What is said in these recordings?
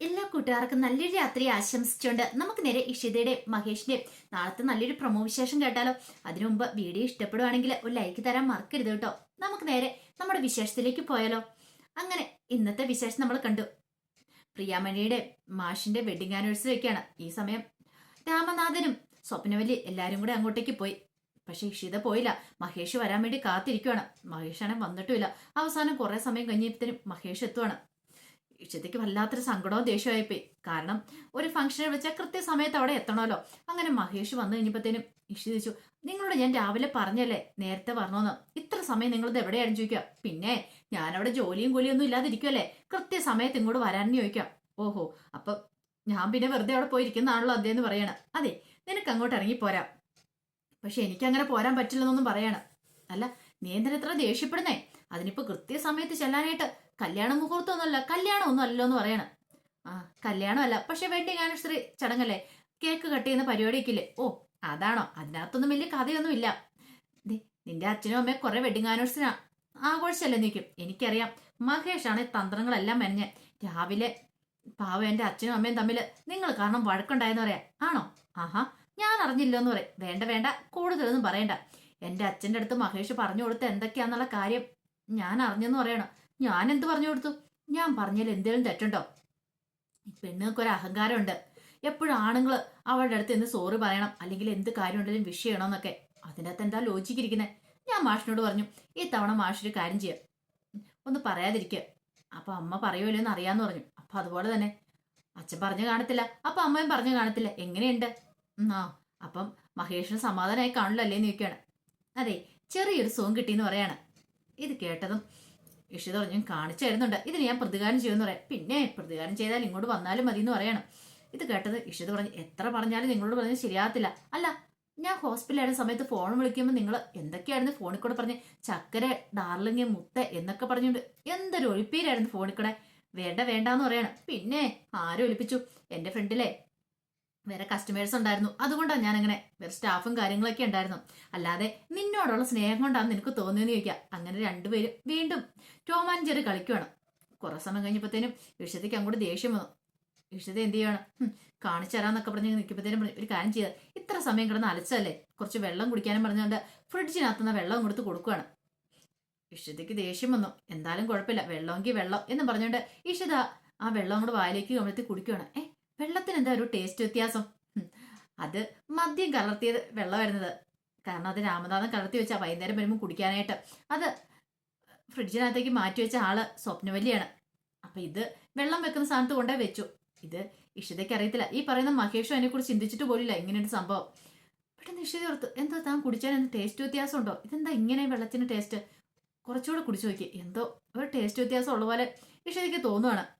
എല്ലാ കൂട്ടുകാർക്കും നല്ലൊരു രാത്രി ആശംസിച്ചുകൊണ്ട് നമുക്ക് നേരെ ഇഷിതയുടെ മഹേഷിന്റെ നാളത്തെ നല്ലൊരു പ്രൊമോ വിശേഷം കേട്ടാലോ. അതിനു മുമ്പ് വീഡിയോ ഇഷ്ടപ്പെടുവാണെങ്കിൽ ഒരു ലൈക്ക് തരാൻ മറക്കരുത് കേട്ടോ. നമുക്ക് നേരെ നമ്മുടെ വിശേഷത്തിലേക്ക് പോയാലോ. അങ്ങനെ ഇന്നത്തെ വിശേഷം നമ്മൾ കണ്ടു. പ്രിയാമണിയുടെ മാഷിന്റെ വെഡിങ് ആനിവേഴ്സറി ഒക്കെയാണ്. ഈ സമയം രാമനാഥനും സ്വപ്നവല്ലി എല്ലാരും കൂടെ അങ്ങോട്ടേക്ക് പോയി. പക്ഷെ ഇഷിത പോയില്ല. മഹേഷ് വരാൻ വേണ്ടി കാത്തിരിക്കുവാണ്. മഹേഷാണ് വന്നിട്ടുമില്ല. അവസാനം കുറെ സമയം കഴിഞ്ഞപ്പോഴത്തേനും മഹേഷ് എത്തുവാണ്. ഇഷ്ടത്തേക്ക് വല്ലാത്തൊരു സങ്കടവും ദേഷ്യമായിപ്പോയി കാരണം ഒരു ഫംഗ്ഷനിൽ വെച്ചാൽ കൃത്യസമയത്ത് അവിടെ എത്തണമല്ലോ. അങ്ങനെ മഹേഷ് വന്നു കഴിഞ്ഞപ്പോഴത്തേനും ഇഷി ചോദിച്ചു നിങ്ങളോട് ഞാൻ രാവിലെ പറഞ്ഞല്ലേ? നേരത്തെ പറഞ്ഞോന്ന് ഇത്ര സമയം നിങ്ങളിത് എവിടെയാണ് ചോദിക്കുക. പിന്നെ ഞാനവിടെ ജോലിയും കൂലിയും ഒന്നും ഇല്ലാതിരിക്കുമല്ലേ കൃത്യസമയത്ത് ഇങ്ങോട്ട് വരാനെന്ന് ചോദിക്കാം ഓഹോ അപ്പൊ ഞാൻ പിന്നെ വെറുതെ അവിടെ പോയിരിക്കുന്നതാണല്ലോ അദ്ദേഹം പറയണം. അതെ നിനക്ക് അങ്ങോട്ട് ഇറങ്ങി പോരാം. പക്ഷെ എനിക്ക് അങ്ങനെ പോരാൻ പറ്റില്ലെന്നൊന്നും പറയണം. അല്ല നീ എന്തിനാ ഇത്ര ദേഷ്യപ്പെടുന്നേ? അതിനിപ്പോ കൃത്യസമയത്ത് ചെല്ലാനായിട്ട് കല്യാണ മുഹൂർത്തമൊന്നുമല്ല കല്യാണം ഒന്നും അല്ലല്ലോ എന്ന് പറയണം. ആ കല്യാണമല്ല. പക്ഷെ വെഡിങ് ആനിവേഴ്സറി ചടങ്ങല്ലേ? കേക്ക് കട്ട് ചെയ്യുന്ന പരിപാടിയൊക്കെ ഓ അതാണോ? അതിനകത്തൊന്നും വലിയ കഥയൊന്നും ഇല്ല നിന്റെ അച്ഛനും അമ്മയും കുറെ വെഡിങ് ആനിവേഴ്സറി ആഘോഷിച്ചല്ലേ നിൽക്കും എനിക്കറിയാം. മഹേഷാണ് തന്ത്രങ്ങളെല്ലാം മെനഞ്ഞ്. രാവിലെ പാവം എന്റെ അച്ഛനും അമ്മയും തമ്മിൽ നിങ്ങൾ കാരണം വഴക്കുണ്ടായെന്ന് പറയാം. ആണോ? ആഹാ ഞാൻ അറിഞ്ഞില്ല എന്ന് പറയും. വേണ്ട വേണ്ട. കൂടുതലൊന്നും പറയണ്ട. എന്റെ അച്ഛന്റെ അടുത്ത് മഹേഷ് പറഞ്ഞു കൊടുത്ത എന്തൊക്കെയാന്നുള്ള കാര്യം ഞാൻ അറിഞ്ഞെന്ന് പറയണം. ഞാൻ എന്ത് പറഞ്ഞു കൊടുത്തു? ഞാൻ പറഞ്ഞതിൽ എന്തേലും തെറ്റുണ്ടോ? പെണ്ണുങ്ങൾക്ക് ഒരു അഹങ്കാരമുണ്ട്. എപ്പോഴും ആണുങ്ങൾ അവളുടെ അടുത്ത് എന്ന് സോറി പറയണം അല്ലെങ്കിൽ എന്ത് കാര്യം ഉണ്ടെങ്കിലും വിഷ് ചെയ്യണമെന്നൊക്കെ. അതിനകത്ത് എന്താ ലോചിക്കിരിക്കുന്നത് ഞാൻ മാഷിനോട് പറഞ്ഞു ഈ തവണ മാഷൊരു കാര്യം ചെയ്യാം. ഒന്ന് പറയാതിരിക്കുക അപ്പൊ അമ്മ പറയുമല്ലോ എന്ന് അറിയാന്ന് പറഞ്ഞു. അപ്പൊ അതുപോലെ തന്നെ. അച്ഛൻ പറഞ്ഞു കാണത്തില്ല. അപ്പൊ അമ്മയും പറഞ്ഞു കാണത്തില്ല. എങ്ങനെയുണ്ട്? ആ. അപ്പം മഹേഷിന് സമാധാനമായി കാണില്ല അല്ലേന്ന് ചോദിക്കുകയാണ്. അതെ ചെറിയൊരു സുഖം കിട്ടിയെന്ന് പറയാണ്. ഇത് കേട്ടതും ഇഷിത പറഞ്ഞു കാണിച്ചു തരുന്നുണ്ട്. ഇതിന് ഞാൻ പ്രതികാരം ചെയ്യുമെന്ന് പറയാം. പിന്നെ പ്രതികാരം ചെയ്താൽ ഇങ്ങോട്ട് വന്നാലും മതി എന്ന് പറയണം. ഇത് കേട്ടത് ഇഷിത പറഞ്ഞു എത്ര പറഞ്ഞാലും നിങ്ങളോട് പറഞ്ഞത് ശരിയാകത്തില്ല. അല്ല ഞാൻ ഹോസ്പിറ്റലായിരുന്ന സമയത്ത് ഫോൺ വിളിക്കുമ്പോൾ നിങ്ങൾ എന്തൊക്കെയായിരുന്നു ഫോണിൽ കൂടെ പറഞ്ഞ്? ചക്കര ഡാർലിംഗ് മുത്ത എന്നൊക്കെ പറഞ്ഞുകൊണ്ട് എന്തൊരു ഒഴിപ്പീരായിരുന്നു ഫോണിൽ കൂടെ. വേണ്ട വേണ്ടാന്ന് പറയണം. പിന്നെ ആരും ഒലിപ്പിച്ചു എന്റെ ഫ്രണ്ടിലെ വേറെ കസ്റ്റമേഴ്സ് ഉണ്ടായിരുന്നു. അതുകൊണ്ടാണ് ഞാൻ അങ്ങനെ വേറെ സ്റ്റാഫും കാര്യങ്ങളൊക്കെ ഉണ്ടായിരുന്നു. അല്ലാതെ നിന്നോടുള്ള സ്നേഹം കൊണ്ടാണ് നിനക്ക് തോന്നിയെന്ന് ചോദിക്കുക അങ്ങനെ രണ്ടുപേരും വീണ്ടും ടോം ആൻഡ് ജെറി കളിക്കുവാണ്. കുറെ സമയം കഴിഞ്ഞപ്പോഴത്തേനും ഇഷതയ്ക്ക് അങ്ങോട്ട് ദേഷ്യം വന്നു. ഇഷത എന്ത് ചെയ്യണം കാണിച്ചു തരാന്നൊക്കെ പറഞ്ഞ് നിൽക്കുമ്പോഴത്തേനും ഒരു കാര്യം ചെയ്ത്. ഇത്ര സമയം കിടന്ന് അലച്ചല്ലേ കുറച്ച് വെള്ളം കുടിക്കാനും പറഞ്ഞുകൊണ്ട് ഫ്രിഡ്ജിനകത്തുനിന്ന് വെള്ളം കൊടുത്ത് കൊടുക്കുവാണ്. ഇഷ്ടത്തേക്ക് ദേഷ്യം വന്നു. എന്തായാലും കുഴപ്പമില്ല. വെള്ളമെങ്കിൽ വെള്ളം എന്ന് പറഞ്ഞുകൊണ്ട് ഇഷിത ആ വെള്ളം കൂടെ വായിലേക്ക് കമഴ്ത്തി കുടിക്കുവാണ്. ഏ വെള്ളത്തിന് എന്താ ഒരു ടേസ്റ്റ് വ്യത്യാസം? അത് മദ്യം കലർത്തിയത് വെള്ളമായിരുന്നത്. കാരണം അത് രാമനാഥൻ കലർത്തി വെച്ചാൽ വൈകുന്നേരം വരുമ്പോൾ കുടിക്കാനായിട്ട്. അത് ഫ്രിഡ്ജിനകത്തേക്ക് മാറ്റി വെച്ച ആൾ സ്വപ്നവല്ലിയാണ്. അപ്പൊ ഇത് വെള്ളം വെക്കുന്ന സ്ഥാനത്ത് കൊണ്ടേ വെച്ചു. ഇത് ഇഷിതയ്ക്ക് അറിയത്തില്ല. ഈ പറയുന്ന മഹേഷും അതിനെ കുറിച്ച് ചിന്തിച്ചിട്ട് പോലില്ല. ഇങ്ങനെയൊരു സംഭവം. പെട്ടെന്ന് ഇഷിത ഓർത്തു എന്തോ താൻ കുടിച്ചാൽ എന്ത് ടേസ്റ്റ് വ്യത്യാസം ഉണ്ടോ ഇതെന്താ ഇങ്ങനെ വെള്ളത്തിന് ടേസ്റ്റ് കുറച്ചുകൂടെ കുടിച്ചു നോക്കി. എന്തോ ഒരു ടേസ്റ്റ് വ്യത്യാസം ഉള്ള പോലെ ഇഷിതയ്ക്ക് തോന്നുവാണ്.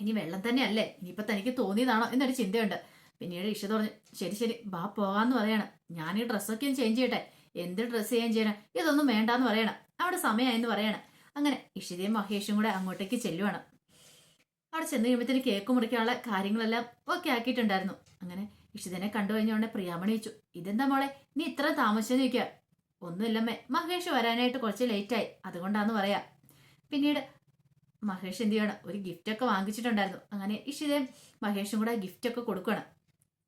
ഇനി വെള്ളം തന്നെയല്ലേ? ഇനിയിപ്പോ തനിക്ക് തോന്നിയതാണോ? എന്നൊരു ചിന്തയുണ്ട്. പിന്നീട് ഇഷ പറഞ്ഞു ശരി ശരി ബാ പോകാന്ന് പറയണം. ഞാൻ ഈ ഡ്രസ്സൊക്കെ ഒന്ന് ചേഞ്ച് ചെയ്യട്ടെ. എന്ത് ഡ്രസ്സ് ചെയ്യാൻ ചെയ്യണം? ഇതൊന്നും വേണ്ടാന്ന് പറയണം. അവിടെ സമയമായെന്ന് പറയണം. അങ്ങനെ ഇഷിതയും മഹേഷും കൂടെ അങ്ങോട്ടേക്ക് ചെല്ലുവാണ്. അവിടെ ചെന്ന് കഴിയുമ്പോഴത്തേന് കേക്ക് മുറിക്കാനുള്ള കാര്യങ്ങളെല്ലാം ഓക്കെ ആക്കിയിട്ടുണ്ടായിരുന്നു. അങ്ങനെ ഇഷിതനെ കണ്ടു കഴിഞ്ഞോണ്ട് പ്രിയാമണി വെച്ചു ഇതെന്താ മോളെ? നീ ഇത്ര താമസിച്ചെന്ന് ചോദിക്കുക ഒന്നുമില്ലമ്മേ. മഹേഷ് വരാനായിട്ട് കുറച്ച് ലേറ്റായി അതുകൊണ്ടാന്ന് പറയാ. പിന്നീട് മഹേഷ് എന്ത് ചെയ്യണം ഒരു ഗിഫ്റ്റ് ഒക്കെ വാങ്ങിച്ചിട്ടുണ്ടായിരുന്നു. അങ്ങനെ ഇഷിതയും മഹേഷും കൂടെ ഗിഫ്റ്റ് ഒക്കെ കൊടുക്കണം.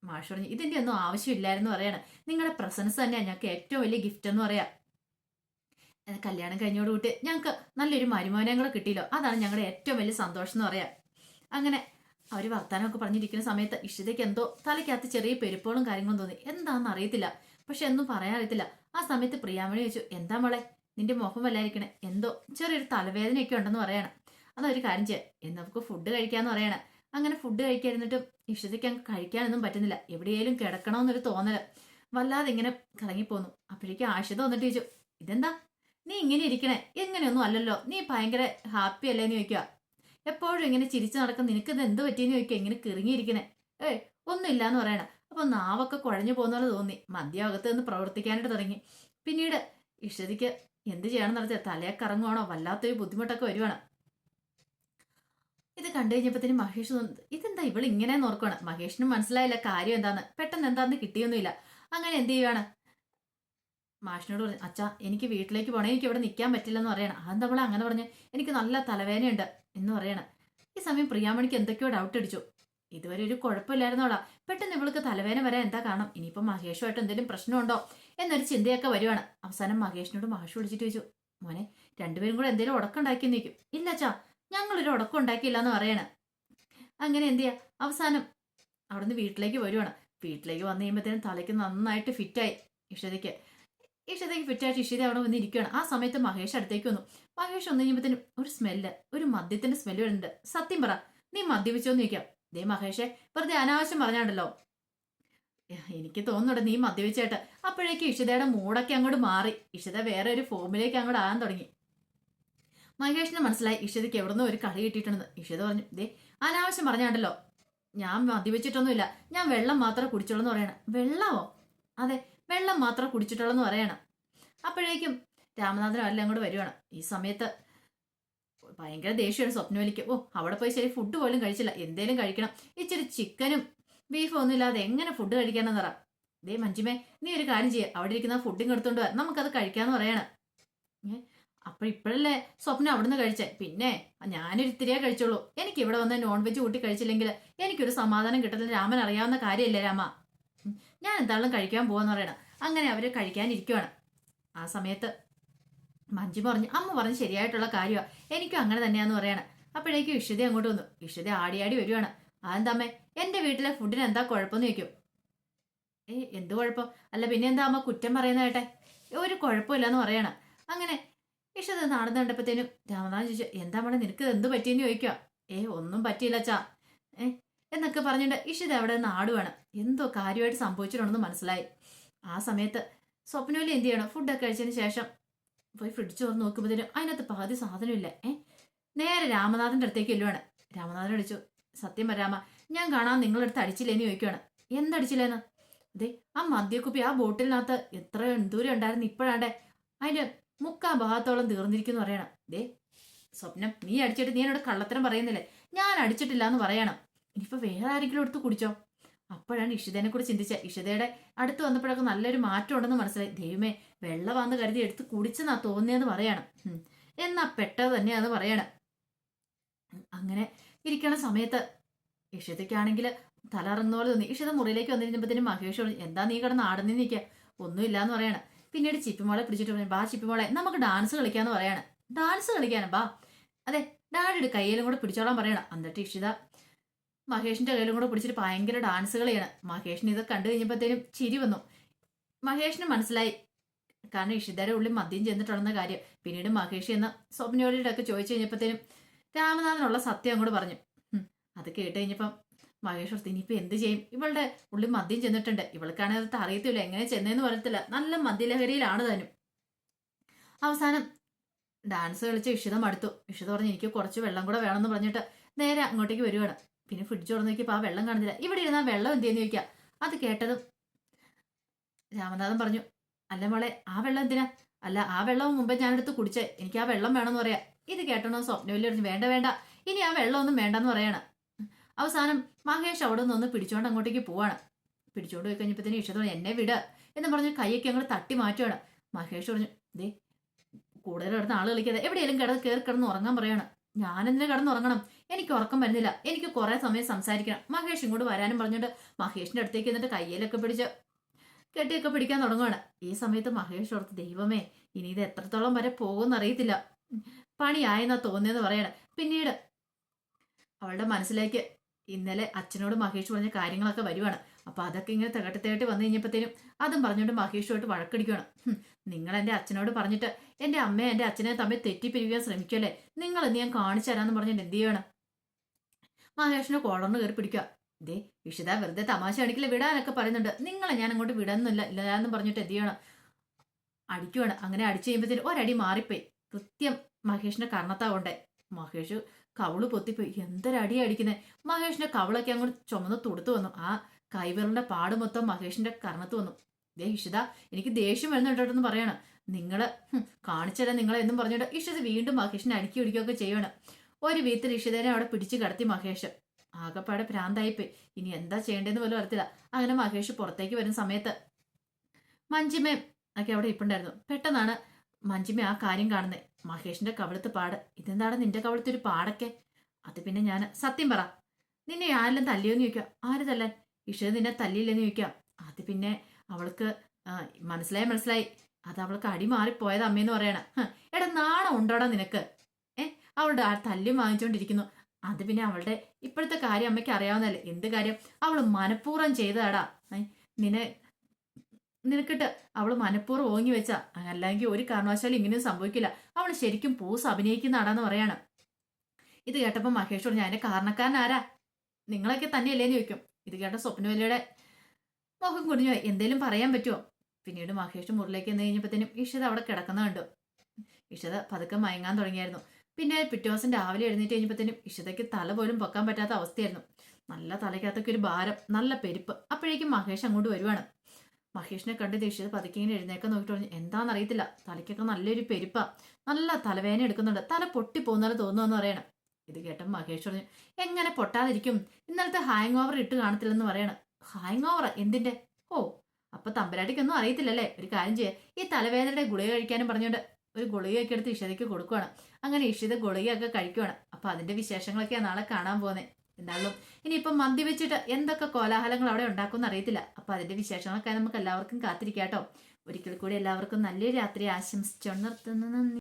മാഷ് പറഞ്ഞു ഇതിന്റെ ഒന്നും ആവശ്യമില്ലായിരുന്നു പറയാണ്. നിങ്ങളുടെ പ്രസൻസ് തന്നെയാണ് ഞങ്ങൾക്ക് ഏറ്റവും വലിയ ഗിഫ്റ്റ് എന്ന് പറയാം. കല്യാണം കഴിഞ്ഞോടുകൂട്ടി ഞങ്ങൾക്ക് നല്ലൊരു മരുമാനം കൂടെ കിട്ടിയല്ലോ. അതാണ് ഞങ്ങളുടെ ഏറ്റവും വലിയ സന്തോഷം എന്ന് പറയാം. അങ്ങനെ അവർ വർത്തമാനമൊക്കെ പറഞ്ഞിരിക്കുന്ന സമയത്ത് ഇഷിതയ്ക്ക് എന്തോ തലയ്ക്കകത്ത് ചെറിയ പെരുപ്പോളും കാര്യങ്ങളും തോന്നി. എന്താണെന്ന് അറിയത്തില്ല. പക്ഷെ ഒന്നും പറയാൻ അറിയത്തില്ല. ആ സമയത്ത് പ്രിയാമണി ചോദിച്ചു എന്താ മോളെ? നിന്റെ മുഖം വല്ലായിരിക്കണേ. എന്തോ ചെറിയൊരു തലവേദനയൊക്കെ ഉണ്ടെന്ന് പറയണം. അതൊരു കാര്യം ചെയ്യാം. നമുക്ക് ഫുഡ് കഴിക്കാന്ന് പറയണം. അങ്ങനെ ഫുഡ് കഴിക്കാതിരുന്നിട്ടും ഇഷ്ടത്തേക്ക് അങ്ങ് കഴിക്കാനൊന്നും പറ്റുന്നില്ല. എവിടെയെങ്കിലും കിടക്കണമെന്നൊരു തോന്നൽ. വല്ലാതെ ഇങ്ങനെ കറങ്ങിപ്പോന്നു. അപ്പോഴേക്കും ആഷിത വന്നിട്ട് ചോദിച്ചു ഇതെന്താ? നീ ഇങ്ങനെ ഇരിക്കണേ? എങ്ങനെയൊന്നും അല്ലല്ലോ. നീ ഭയങ്കര ഹാപ്പി അല്ലേന്ന് ചോദിക്കുക എപ്പോഴും ഇങ്ങനെ ചിരിച്ചു നടക്കുന്ന നിനക്കിത് എന്ത് പറ്റിയെന്ന് ചോദിക്കുക ഇങ്ങനെ കിറങ്ങിയിരിക്കണേ. ഏയ് ഒന്നുമില്ല എന്ന് പറയണം. അപ്പൊ നാവൊക്കെ കുഴഞ്ഞു പോകുന്ന പോലെ തോന്നി. മദ്യാകത്ത് നിന്ന് പ്രവർത്തിക്കാനായിട്ട് തുടങ്ങി. പിന്നീട് ഇഷ്ടതിക്ക് എന്ത് ചെയ്യണം പറഞ്ഞാൽ തലയെ കറങ്ങുവാണോ? വല്ലാത്തൊരു ബുദ്ധിമുട്ടൊക്കെ വരുവാണ്. ഇത് കണ്ടു തന്നെ മഹേഷ് ഇതെന്താ ഇവൾ ഇങ്ങനെ നോർക്കണം മഹേഷിന് മനസ്സിലായില്ല കാര്യം എന്താന്ന്. പെട്ടെന്ന് എന്താന്ന് കിട്ടിയൊന്നുമില്ല. അങ്ങനെ എന്ത് ചെയ്യുവാണ്? മാഷിനോട് പറഞ്ഞു അച്ഛാ എനിക്ക് വീട്ടിലേക്ക് പോകണേ എനിക്ക് ഇവിടെ നിൽക്കാൻ പറ്റില്ലെന്ന് പറയണം. അതെന്താ അവളെ അങ്ങനെ പറഞ്ഞു? എനിക്ക് നല്ല തലവേദനയുണ്ട് എന്ന് പറയണം. ഈ സമയം പ്രിയാമണിക്ക് എന്തൊക്കെയോ ഡൗട്ട് അടിച്ചു. ഇതുവരെ ഒരു കുഴപ്പമില്ലായിരുന്നോളാ പെട്ടെന്ന് ഇവൾക്ക് തലവേദന വരാൻ എന്താ കാണും ഇനിയിപ്പോ മഹേഷുമായിട്ട് എന്തെങ്കിലും പ്രശ്നമുണ്ടോ? എന്നൊരു ചിന്തയൊക്കെ വരുവാണ്. അവസാനം മഹേഷിനോട് മഹേഷ് വിളിച്ചിട്ട് ചോദിച്ചു മോനെ രണ്ടുപേരും കൂടെ എന്തെങ്കിലും ഉടക്കുണ്ടാക്കി നിൽക്കും ഇല്ല ചാ ഞങ്ങളൊരു ഉടക്കം ഉണ്ടാക്കിയില്ല എന്ന് പറയണ. അങ്ങനെ എന്ത് അവസാനം അവിടുന്ന് വീട്ടിലേക്ക് വരുവാണ്. വീട്ടിലേക്ക് വന്നു കഴിയുമ്പോഴത്തേനും തലയ്ക്ക് നന്നായിട്ട് ഫിറ്റായി ഇഷതയ്ക്ക് ഇഷതയ്ക്ക് ഫിറ്റായിട്ട് ഇഷിത അവിടെ വന്ന് ഇരിക്കുകയാണ് ആ സമയത്ത് മഹേഷ് അടുത്തേക്ക് വന്നു. മഹേഷ് വന്നു കഴിയുമ്പോഴത്തേനും ഒരു സ്മെല്ല് ഒരു മദ്യത്തിന്റെ സ്മെല്ല് വരുന്നുണ്ട്. സത്യം പറ നീ മദ്യപിച്ചോന്ന് ചോദിക്കാം. ദേ മഹേഷെ വെറുതെ അനാവശ്യം പറഞ്ഞാണ്ടല്ലോ. എനിക്ക് തോന്നുന്നുണ്ട് നീ മദ്യപിച്ചേട്ട്. അപ്പോഴേക്കും ഇഷിതയുടെ മൂടൊക്കെ അങ്ങോട്ട് മാറി. ഇഷിത വേറെ ഒരു ഫോമിലേക്ക് അങ്ങോട്ട് ആകാൻ തുടങ്ങി. മഹേഷിന് മനസ്സിലായി ഇഷിതയ്ക്ക് എവിടുന്നോ ഒരു കളി കിട്ടിയിട്ടുണ്ടെന്ന്. ഇഷിത പറഞ്ഞു ദേ അനാവശ്യം പറഞ്ഞാണ്ടല്ലോ. ഞാൻ മദ്യപിച്ചിട്ടൊന്നുമില്ല. ഞാൻ വെള്ളം മാത്രമേ കുടിച്ചോളൂ എന്ന് പറയണം. വെള്ളമോ? അതെ വെള്ളം മാത്രം കുടിച്ചിട്ടുള്ളൂ എന്ന് പറയണം. അപ്പോഴേക്കും രാമനാഥനും എല്ലാം അങ്ങോട്ട് വരുവാണ്. ഈ സമയത്ത് ഭയങ്കര ദേഷ്യമാണ് സ്വപ്നവലിക്ക്. ഓ അവിടെ പോയി ശരി ഫുഡ് പോലും കഴിച്ചില്ല. എന്തേലും കഴിക്കണം. ഇച്ചിരി ചിക്കനും ബീഫും ഒന്നും ഇല്ലാതെ എങ്ങനെ ഫുഡ് കഴിക്കാനെന്ന് പറ. ദേ മഞ്ജിമേ നീ ഒരു കാര്യം ചെയ്യുക അവിടെ ഇരിക്കുന്ന ഫുഡിങ് എടുത്തോണ്ട് വരാം. നമുക്കത് കഴിക്കാന്ന് പറയണം. ഏ അപ്പൊ ഇപ്പോഴല്ലേ സ്വപ്നം അവിടുന്ന് കഴിച്ചേ? പിന്നെ ഞാനൊരിത്തിരിയേ കഴിച്ചോളൂ. എനിക്ക് ഇവിടെ വന്ന് നോൺ വെജ് കൂട്ടി കഴിച്ചില്ലെങ്കിൽ എനിക്കൊരു സമാധാനം കിട്ടില്ല രാമൻ അറിയാവുന്ന കാര്യമല്ലേ രാമ? ഞാൻ എന്തായാലും കഴിക്കാൻ പോവാന്ന് പറയണം. അങ്ങനെ അവർ കഴിക്കാനിരിക്കുവാണ്. ആ സമയത്ത് മഞ്ജു പറഞ്ഞു അമ്മ പറഞ്ഞു ശരിയായിട്ടുള്ള കാര്യമാണ് എനിക്കും അങ്ങനെ തന്നെയാന്ന് പറയണം. അപ്പോഴേക്കും ഇഷിത അങ്ങോട്ട് വന്നു. ഇഷിത ആടി ആടി വരുവാണ്. അതെന്താമ്മേ? എന്റെ വീട്ടിലെ ഫുഡിന് എന്താ കുഴപ്പമെന്ന് ചോദിക്കും. ഏ എന്ത് കുഴപ്പം? അല്ല പിന്നെ എന്താ അമ്മ കുറ്റം പറയുന്ന കേട്ടെ? ഒരു കുഴപ്പമില്ലെന്ന് പറയണം. അങ്ങനെ ഇഷിത നടന്നു കണ്ടപ്പോഴത്തേനും രാമനാഥൻ ചോദിച്ചു എന്താ മോളെ നിനക്ക് എന്ത് പറ്റിയെന്ന് ചോദിക്കുക? ഏ ഒന്നും പറ്റിയില്ല ചാ ഏ? എന്നൊക്കെ പറഞ്ഞിട്ട് ഇഷിത അവിടെ നിന്ന് ആടുവാണ്. എന്തോ കാര്യമായിട്ട് സംഭവിച്ചിട്ടുണ്ടെന്ന് മനസ്സിലായി. ആ സമയത്ത് സ്വപ്നവിൽ എന്ത് ചെയ്യണം? ഫുഡൊക്കെ കഴിച്ചതിന് ശേഷം പോയി ഫ്രിഡ്ജ് തുറന്ന് നോക്കുമ്പോഴത്തേനും അതിനകത്ത് പകുതി സാധനമില്ല ഏ? നേരെ രാമനാഥന്റെ അടുത്തേക്ക് ചെല്ലുവാണ്. രാമനാഥൻ അടിച്ചു സത്യം പറയാമ ഞാൻ കാണാൻ നിങ്ങളടുത്ത് അടിച്ചില്ലേന്ന് ചോദിക്കുവാണ്. എന്തടിച്ചില്ലേന്ന്? അതെ ആ മദ്യക്കുപ്പി ആ ബോട്ടിലിനകത്ത് എത്ര എന്തൂരം ഉണ്ടായിരുന്നു ഇപ്പോഴാണ്ടേ. അതിന്റെ മുക്കാൽ ഭാഗത്തോളം തീർന്നിരിക്കുന്നു പറയണം. ദേ സ്വപ്നം നീ അടിച്ചിട്ട് നീ എന്നോട് കള്ളത്തരം പറയുന്നില്ലേ? ഞാൻ അടിച്ചിട്ടില്ല എന്ന് പറയണം. ഇനിയിപ്പോൾ വേറെ ആരെങ്കിലും എടുത്ത് കുടിച്ചോ? അപ്പോഴാണ് ഇഷിതനെ കൂടി ചിന്തിച്ചത് ഇഷിതയുടെ അടുത്ത് വന്നപ്പോഴൊക്കെ നല്ലൊരു മാറ്റം ഉണ്ടെന്ന് മനസ്സിലായി. ദൈവമേ വെള്ളമാന്ന് കരുതി എടുത്ത് കുടിച്ചെന്നാ തോന്നിയെന്ന് പറയണം. എന്നാ പെട്ടത് തന്നെയാന്ന് പറയണം. അങ്ങനെ ഇരിക്കണ സമയത്ത് ഇഷിതയ്ക്കാണെങ്കിൽ തലറങ്ങുന്ന പോലെ തോന്നി. ഇഷിത മുറിയിലേക്ക് വന്നിരുന്നപ്പോഴത്തേനും മഹേഷ് എന്താ നീ കിടന്ന് ആടുന്നേ നിൽക്കുക ഒന്നുമില്ലാന്ന് പറയണം. പിന്നീട് ചിപ്പിമോളെ പിടിച്ചിട്ട് പറഞ്ഞു ബാ ചിപ്പിമോളെ നമുക്ക് ഡാൻസ് കളിക്കാന്ന് പറയാണ്. ഡാൻസ് കളിക്കാനും ബാ. അതെ. ഡാഡിയുടെ കയ്യിലും കൂടെ പിടിച്ചോളാൻ പറയണം. എന്നിട്ട് ഇഷിത മഹേഷിന്റെ കയ്യിലും കൂടെ പിടിച്ചിട്ട് ഭയങ്കര ഡാൻസ് കളിയാണ്. മഹേഷിന് ഇത് കണ്ടു കഴിഞ്ഞപ്പോഴത്തേനും ചിരി വന്നു. മഹേഷിന് മനസ്സിലായി. കാരണം ഇഷിതയുടെ ഉള്ളിൽ മദ്യം ചെന്നിട്ടുണ്ടെന്ന കാര്യം. പിന്നീട് മഹേഷ് എന്ന സ്വപ്നയോടെ ഒക്കെ ചോദിച്ചു കഴിഞ്ഞപ്പോഴത്തേനും രാമനാഥനുള്ള സത്യം അങ്ങോട്ട് പറഞ്ഞു. അത് കേട്ട് കഴിഞ്ഞപ്പം മഹേഷ് ഓർത്ത് ഇനിയിപ്പോ എന്ത് ചെയ്യും? ഇവളുടെ ഉള്ളിൽ മദ്യം ചെന്നിട്ടുണ്ട്. ഇവൾക്കാണെങ്കിൽ അത് അറിയത്തില്ല. എങ്ങനെ ചെന്നേന്ന് പറയത്തില്ല. നല്ല മദ്യലഹരിയിലാണ് താനും അവസാനം ഡാൻസ് കളിച്ച് ഇഷിത മടുത്തു ഇഷിത പറഞ്ഞു എനിക്ക് കുറച്ച് വെള്ളം കൂടെ വേണമെന്ന് പറഞ്ഞിട്ട് നേരെ അങ്ങോട്ടേക്ക് വരുവാണ്. പിന്നെ ഫ്രിഡ്ജ് തുറന്ന് നോക്കിയപ്പോൾ ആ വെള്ളം കാണുന്നില്ല. ഇവിടെ ഇരുന്ന വെള്ളം എന്ത് ചെയ്യുന്ന ചോദിക്കുക അത് കേട്ടതും രാമനാഥൻ പറഞ്ഞു അല്ല മോളെ ആ വെള്ളം എന്തിനാ? അല്ല ആ വെള്ളം മുമ്പേ ഞാനെടുത്ത് കുടിച്ചേ. എനിക്ക് ആ വെള്ളം വേണമെന്ന് പറയാം. ഇത് കേട്ടണോ സ്വപ്നവല്ലി പറഞ്ഞു വേണ്ട വേണ്ട. ഇനി ആ വെള്ളമൊന്നും വേണ്ടെന്ന് പറയാണ്. അവസാനം മഹേഷ് അവിടെ നിന്ന് പിടിച്ചോണ്ട് അങ്ങോട്ടേക്ക് പോവാണ്. പിടിച്ചോണ്ട് പോയി കഴിഞ്ഞപ്പോഴത്തേനും ഇഷ്ടം പറഞ്ഞു എന്നെ വിട് എന്ന് പറഞ്ഞ് കൈയൊക്കെ അങ്ങോട്ട് തട്ടി മാറ്റുവാണ്. മഹേഷ് പറഞ്ഞു ദേ കൂടുതൽ കിടന്ന് ആൾ കളിക്കാതെ എവിടെയെങ്കിലും കിടന്ന് കയറി കിടന്ന് ഉറങ്ങാൻ പറയാണ്. ഞാനെന്തിനാ കിടന്ന് ഉറങ്ങണം? എനിക്ക് ഉറക്കം വരുന്നില്ല. എനിക്ക് കുറെ സമയം സംസാരിക്കണം. മഹേഷ് ഇങ്ങോട്ട് വരാനും പറഞ്ഞിട്ട് മഹേഷിന്റെ അടുത്തേക്ക് എന്നിട്ട് കയ്യിലൊക്കെ പിടിച്ച് കെട്ടിയൊക്കെ പിടിക്കാൻ തുടങ്ങുകയാണ് ഈ സമയത്ത് മഹേഷ് ഓർത്ത് ദൈവമേ ഇനി ഇത് എത്രത്തോളം വരെ പോകുമെന്ന് അറിയത്തില്ല. പണിയായെന്നാ തോന്നിയെന്ന് പറയണം. പിന്നീട് അവളുടെ മനസ്സിലേക്ക് ഇന്നലെ അച്ഛനോട് മഹേഷ് പറഞ്ഞ കാര്യങ്ങളൊക്കെ വരുവാണ്. അപ്പൊ അതൊക്കെ ഇങ്ങനെ തകട്ടി തേട്ടി വന്നു കഴിഞ്ഞപ്പോഴത്തേനും അതും പറഞ്ഞുകൊണ്ട് മഹേഷുമായിട്ട് വഴക്കടിക്കുകയാണ് നിങ്ങൾ എന്റെ അച്ഛനോട് പറഞ്ഞിട്ട് എന്റെ അമ്മയെ എന്റെ അച്ഛനെ തമ്മിൽ തെറ്റിപ്പിരിക്കാൻ ശ്രമിക്കല്ലേ? നിങ്ങൾ എന്ന് ഞാൻ കാണിച്ചു തരാന്ന് പറഞ്ഞിട്ട് എന്ത് ചെയ്യണം മഹേഷിനെ കോളറിന് കയറി പിടിക്കുക. ദേ വിഷിത വെറുതെ തമാശ അടിക്കില്ല വിടാനൊക്കെ പറയുന്നുണ്ട്. നിങ്ങളെ ഞാൻ അങ്ങോട്ട് വിടാനൊന്നുമില്ല ഇല്ലാന്ന് പറഞ്ഞിട്ട് എന്ത് ചെയ്യണം അടിക്കുവാണ്. അങ്ങനെ അടിച്ചു കഴിയുമ്പോഴത്തേനും ഒരടി മാറിപ്പോയി. കൃത്യം മഹേഷിന്റെ കർണത്താവുണ്ടേ മഹേഷ് കവിൾ പൊത്തിപ്പോയി. എന്തൊരടി അടിക്കുന്നത് മഹേഷിന്റെ കവളൊക്കെ അങ്ങോട്ട് ചുമന്ന് തുടുത്തു വന്നു. ആ കൈവിരലിന്റെ പാട് മൊത്തം മഹേഷിന്റെ കർണത്ത് വന്നു. ദേ ഇഷിത എനിക്ക് ദേഷ്യം വരുന്നുണ്ടെന്ന് പറയണം. നിങ്ങൾ കാണിച്ചല്ല നിങ്ങളെ എന്നും പറഞ്ഞിട്ട് ഇഷിത വീണ്ടും മഹേഷിനെ അടുക്കി ഒടിക്കുകയൊക്കെ ചെയ്യണം. ഒരു വീട്ടിൽ ഇഷിതനെ അവിടെ പിടിച്ചു കടത്തി മഹേഷ്. ആകപ്പാടെ ഭ്രാന്തായിപ്പോയി. ഇനി എന്താ ചെയ്യേണ്ടതെന്ന് പോലും അറിയത്തില്ല. അങ്ങനെ മഹേഷ് പുറത്തേക്ക് വരുന്ന സമയത്ത് മഞ്ജിമയും ഒക്കെ അവിടെ ഇപ്പുണ്ടായിരുന്നു. പെട്ടെന്നാണ് മഞ്ജിമ ആ കാര്യം കാണുന്നത് മഹേഷിന്റെ കവിളത്ത് പാട്. ഇതെന്താണ് നിന്റെ കവിളത്ത് ഒരു പാടൊക്കെ? അത് പിന്നെ ഞാൻ സത്യം പറ. നിന്നെ ആരെല്ലാം തല്ലിയോന്ന് ചോദിക്കാം ആര് തല്ലാൻ? ഇഷ നിന്നെ തല്ലിയില്ലെന്ന് ചോദിക്കാം അത് പിന്നെ അവൾക്ക് മനസ്സിലായി മനസ്സിലായി. അത് അവൾക്ക് അടി മാറിപ്പോയത് അമ്മയെന്ന് പറയണ. എടാ നാണം ഉണ്ടോടാ നിനക്ക്? ഏ അവളുടെ ആ തല്ലും വാങ്ങിച്ചുകൊണ്ടിരിക്കുന്നു അത് പിന്നെ അവളുടെ ഇപ്പോഴത്തെ കാര്യം അമ്മയ്ക്ക് അറിയാവുന്നതല്ലേ. എന്ത് കാര്യം? അവൾ മനഃപൂർവം ചെയ്തതാടാ. നിന്നെ നിനക്കിട്ട് അവൾ മനഃപൂർവം ഓങ്ങി വെച്ച അല്ലെങ്കിൽ ഒരു കാരണവശാലും ഇങ്ങനെയും സംഭവിക്കില്ല. അവൾ ശരിക്കും പൂസ് അഭിനയിക്കുന്നതാടാന്ന് പറയാണ്. ഇത് കേട്ടപ്പോ മഹേഷോട് ഞാൻ കാരണക്കാരൻ ആരാ നിങ്ങളൊക്കെ തന്നെയല്ലേന്ന് ചോദിക്കും. ഇത് കേട്ട സ്വപ്നവലിയുടെ മുഖം കുടിഞ്ഞു എന്തേലും പറയാൻ പറ്റുമോ പിന്നീട് മഹേഷ് മുറിലേക്ക് എന്ന് കഴിഞ്ഞപ്പോഴത്തേനും ഇഷിത അവിടെ കിടക്കുന്ന കണ്ടു. ഇഷിത പതുക്കെ മയങ്ങാൻ തുടങ്ങിയായിരുന്നു. പിന്നെ പിറ്റേ ദിവസം രാവിലെ എഴുന്നേറ്റ് കഴിഞ്ഞപ്പോഴത്തേനും ഇഷിതയ്ക്ക് തല പോലും പൊക്കാൻ പറ്റാത്ത അവസ്ഥയായിരുന്നു. നല്ല തലയ്ക്കകത്തൊക്കെ ഒരു ഭാരം നല്ല പെരുപ്പ്. അപ്പോഴേക്കും മഹേഷ് അങ്ങോട്ട് വരുവാണ്. മഹേഷിനെ കണ്ട് ദേഷ്യത് പതുക്കെ ഇങ്ങനെ എഴുന്നേക്കാൻ നോക്കിയിട്ട് പറഞ്ഞു തലയ്ക്കൊക്കെ നല്ലൊരു പെരുപ്പ. നല്ല തലവേദന എടുക്കുന്നുണ്ട്. തല പൊട്ടി പോകുന്നാലും തോന്നുമെന്ന് പറയണം. ഇത് കേട്ട മഹേഷ് പറഞ്ഞു എങ്ങനെ പൊട്ടാതിരിക്കും? ഇന്നലത്തെ ഹാങ് ഓവർ ഇട്ട് കാണത്തില്ലെന്ന് പറയണം. ഹാങ് ഓവർ എന്തിന്റെ ഓ അപ്പൊ തമ്പരാട്ടിക്കൊന്നും അറിയത്തില്ലല്ലേ? ഒരു കാര്യം ചെയ്യാം. ഈ തലവേദനയുടെ ഗുളിക കഴിക്കാനും പറഞ്ഞുകൊണ്ട് ഒരു ഗുളികയൊക്കെ എടുത്ത് ഇഷിതയ്ക്ക് കൊടുക്കുവാണ്. അങ്ങനെ ഇഷിത ഗുളികയൊക്കെ കഴിക്കുവാണ്. അപ്പൊ അതിന്റെ വിശേഷങ്ങളൊക്കെയാണ് നാളെ കാണാൻ പോകുന്നത് എന്തായാലും ഇനിയിപ്പം മന്തി വെച്ചിട്ട് എന്തൊക്കെ കോലാഹലങ്ങൾ അവിടെ ഉണ്ടാക്കുമെന്ന് അറിയത്തില്ല. അപ്പൊ അതിന്റെ വിശേഷങ്ങളൊക്കെ നമുക്ക് എല്ലാവർക്കും കാത്തിരിക്കാട്ടോ ഒരിക്കൽ കൂടി എല്ലാവർക്കും നല്ലൊരു രാത്രി ആശംസിച്ചോണ്ട് നിർത്തുന്നു. നന്ദി.